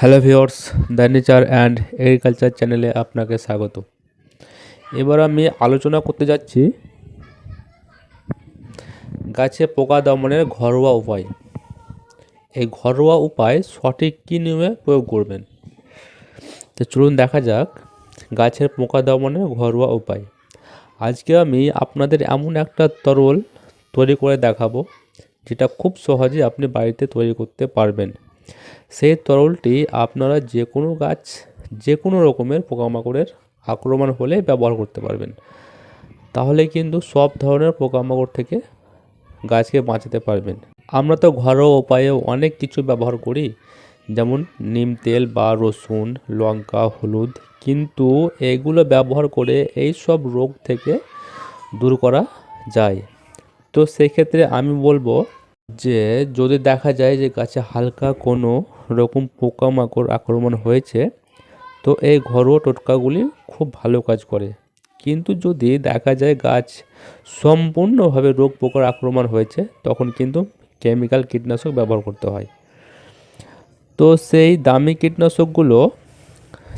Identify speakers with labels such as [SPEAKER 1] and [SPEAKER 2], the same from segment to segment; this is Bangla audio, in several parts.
[SPEAKER 1] Hello viewers the nature and agriculture চ্যানেলে আপনাকে স্বাগত। এবার আমি আলোচনা করতে যাচ্ছি গাছে পোকা দমনের ঘরোয়া উপায়। এই ঘরোয়া উপায় সঠিক কী নিয়মে প্রয়োগ করবেন? তো চলুন দেখা যাক গাছের পোকা দমনের ঘরোয়া উপায়। আজকে আমি আপনাদের এমন একটা তরল তৈরি করে দেখাবো, যেটা খুব সহজে আপনি বাড়িতে তৈরি করতে পারবেন। সেই তরলটি আপনারা যে কোনো গাছ যে কোনো রকমের পোকামাকড়ের আক্রমণ হলে ব্যবহার করতে পারবেন। তাহলে কিন্তু সব ধরনের পোকামাকড় থেকে গাছকে বাঁচাতে পারবেন। আমরা তো ঘরোয়া উপায়ে অনেক কিছু ব্যবহার করি, যেমন নিম তেল বা রসুন, লঙ্কা, হলুদ, কিন্তু এগুলো ব্যবহার করে এই সব রোগ থেকে দূর করা যায়। তো সেক্ষেত্রে আমি বলব যে যদি দেখা যায় যে গাছে হালকা কোনো রকম পোকামাকড় আক্রমণ হয়েছে, তো এই ঘরোয়া টোটকাগুলি খুব ভালো কাজ করে। কিন্তু যদি দেখা যায় গাছ সম্পূর্ণভাবে রোগ পোকার আক্রমণ হয়েছে, তখন কিন্তু কেমিক্যাল কীটনাশক ব্যবহার করতে হয়। তো সেই দামি কীটনাশকগুলো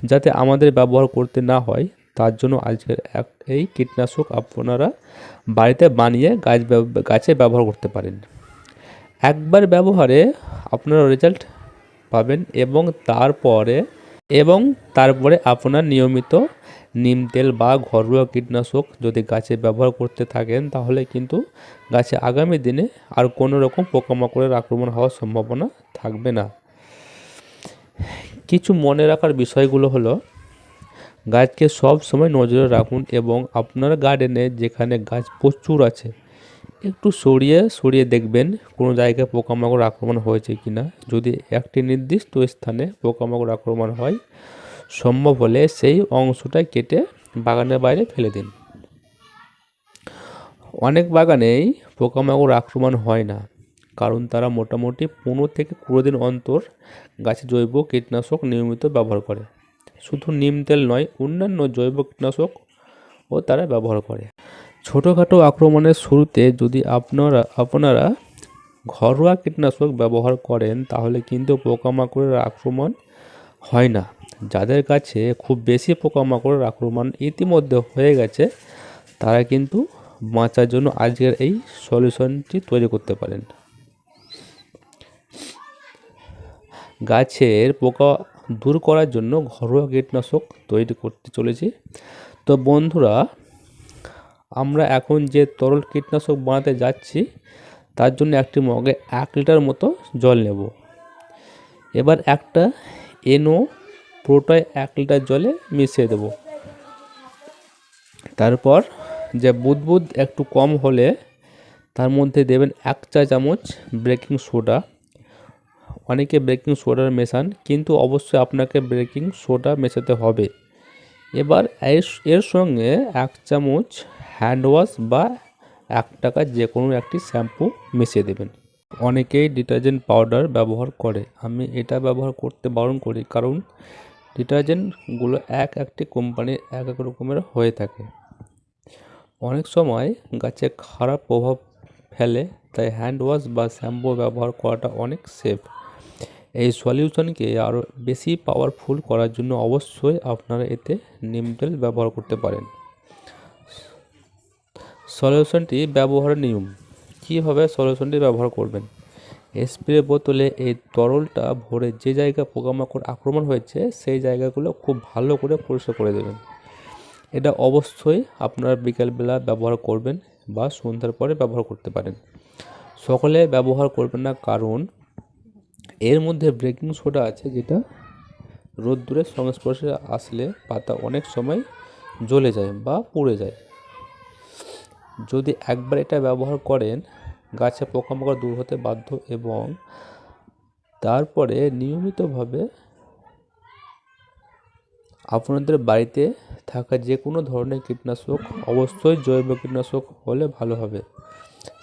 [SPEAKER 1] যাতে আমাদের ব্যবহার করতে না হয়, তার জন্য আজকের এক, এই কীটনাশক আপনারা বাড়িতে বানিয়ে গাছ গাছে ব্যবহার করতে পারেন। একবার ব্যবহারে আপনারা রেজাল্ট পাবেন এবং তারপরে এবং তারপরে আপনার নিয়মিত নিম তেল বা ঘরোয়া কীটনাশক যদি গাছে ব্যবহার করতে থাকেন, তাহলে কিন্তু গাছে আগামী দিনে আর কোনো রকম পোকামাকড়ের আক্রমণ হওয়ার সম্ভাবনা থাকবে না। কিছু মনে রাখার বিষয়গুলো হলো, গাছকে সব সময় নজরে রাখুন এবং আপনার গার্ডেনে যেখানে গাছ প্রচুর আছে একটু সরিয়ে সরিয়ে দেখবেন কোনো জায়গায় পোকামাকড় আক্রমণ হয়েছে কি না। যদি একটি নির্দিষ্ট স্থানে পোকামাকড় আক্রমণ হয়, সম্ভব হলে সেই অংশটা কেটে বাগানের বাইরে ফেলে দিন। অনেক বাগানেই পোকামাকড় আক্রমণ হয় না, কারণ তারা মোটামুটি পনেরো থেকে কুড়ি দিন অন্তর গাছে জৈব কীটনাশক নিয়মিত ব্যবহার করে। শুধু নিম তেল নয়, অন্যান্য জৈব কীটনাশকও তারা ব্যবহার করে। ছোটোখাটো আক্রমণের শুরুতে যদি আপনারা আপনারা ঘরোয়া কীটনাশক ব্যবহার করেন, তাহলে কিন্তু পোকামাকড়ের আক্রমণ হয় না। যাদের কাছে খুব বেশি পোকামাকড়ের আক্রমণ ইতিমধ্যে হয়ে গেছে, তারা কিন্তু বাঁচার জন্য আজকের এই সলিউশনটি তৈরি করতে পারেন। গাছের পোকা দূর করার জন্য ঘরোয়া কীটনাশক তৈরি করতে চলেছি। তো বন্ধুরা আমরা এখন যে তরল কীটনাশক বানাতে যাচ্ছি, তার জন্য একটি মগে এক লিটার মতো জল নেব। এবার একটা এনো পুরোটাই এক লিটার জলে মিশিয়ে দেব। তারপর যে বুদবুদ একটু কম হলে তার মধ্যে দেবেন এক চা চামচ বেকিং সোডা। অনেকে বেকিং সোডা মেশান, কিন্তু অবশ্যই আপনাকে বেকিং সোডা মেশাতে হবে। এবার এর সঙ্গে এক চামচ হ্যান্ড ওয়াশ বা এক টাকা যে কোনো একটি শ্যাম্পু মিশিয়ে দেবেন। অনেকেই ডিটারজেন্ট পাউডার ব্যবহার করে। আমি এটা ব্যবহার করতে বারণ করি কারণ ডিটারজেন্টগুলো এক একটি কোম্পানির এক এক রকমের হয়ে থাকে। অনেক সময় গাছে খারাপ প্রভাব ফেলে, তাই হ্যান্ড ওয়াশ বা শ্যাম্পু ব্যবহার করাটা অনেক সেফ এই সলিউশনকে আরও বেশি পাওয়ারফুল করার জন্য অবশ্যই আপনারা এতে নিম তেল ব্যবহার করতে পারেন। সলিউশনটি ব্যবহারের নিয়ম। কীভাবে সলিউশনটি ব্যবহার করবেন? স্প্রে বোতলে এই তরলটা ভরে যে জায়গা পোকামাকড় আক্রমণ হয়েছে, সেই জায়গাগুলো খুব ভালো করে পরিষ্কার করে দেবেন। এটা অবশ্যই আপনারা বিকালবেলা ব্যবহার করবেন বা সন্ধ্যার পরে ব্যবহার করতে পারেন। সকলে ব্যবহার করবেন না, কারণ এর মধ্যে ব্রেকিং সোডা আছে যেটা রোদ্দুরের সংস্পর্শে আসলে পাতা অনেক সময় জ্বলে যায় বা পুড়ে যায়। যদি একবার এটা ব্যবহার করেন, গাছে পোকামাকড় দূর হতে বাধ্য এবং তারপরে নিয়মিতভাবে আপনাদের বাড়িতে থাকা যে কোনো ধরনের কীটনাশক, অবশ্যই জৈব কীটনাশক হলে ভালো হবে।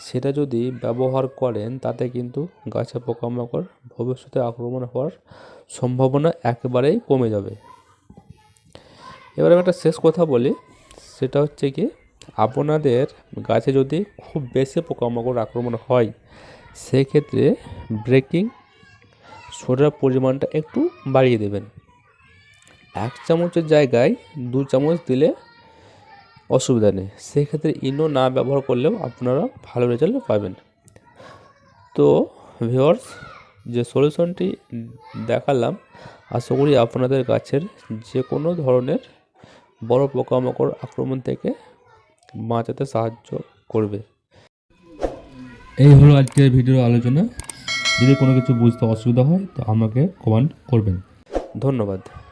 [SPEAKER 1] সেটা যদি ব্যবহার করেন, তাতে কিন্তু গাছে পোকামাকড় ভবিষ্যতে আক্রমণ হওয়ার সম্ভাবনা একেবারেই কমে যাবে। এবার আমি একটা শেষ কথা বলি, সেটা হচ্ছে কি, আপনাদের গাছে যদি খুব বেশি পোকামাকড় আক্রমণ হয়, সেক্ষেত্রে ব্রেকিং সোডার পরিমাণটা একটু বাড়িয়ে দেবেন। এক চামচের জায়গায় দু চামচ দিলে অসুবিধা নেই। সেক্ষেত্রে ইনো না ব্যবহার করলেও আপনারা ভালো রেজাল্ট পাবেন। তো ভিওর্স যে সলিউশনটি দেখালাম আশা করি আপনাদের গাছের যে কোনো ধরনের বড় পোকামাকড় আক্রমণ থেকে বাঁচাতে সাহায্য করবে। এই হলো আজকের ভিডিওর আলোচনা। যদি কোনো কিছু বুঝতে অসুবিধা হয় তো আমাকে কমেন্ট করবেন। ধন্যবাদ।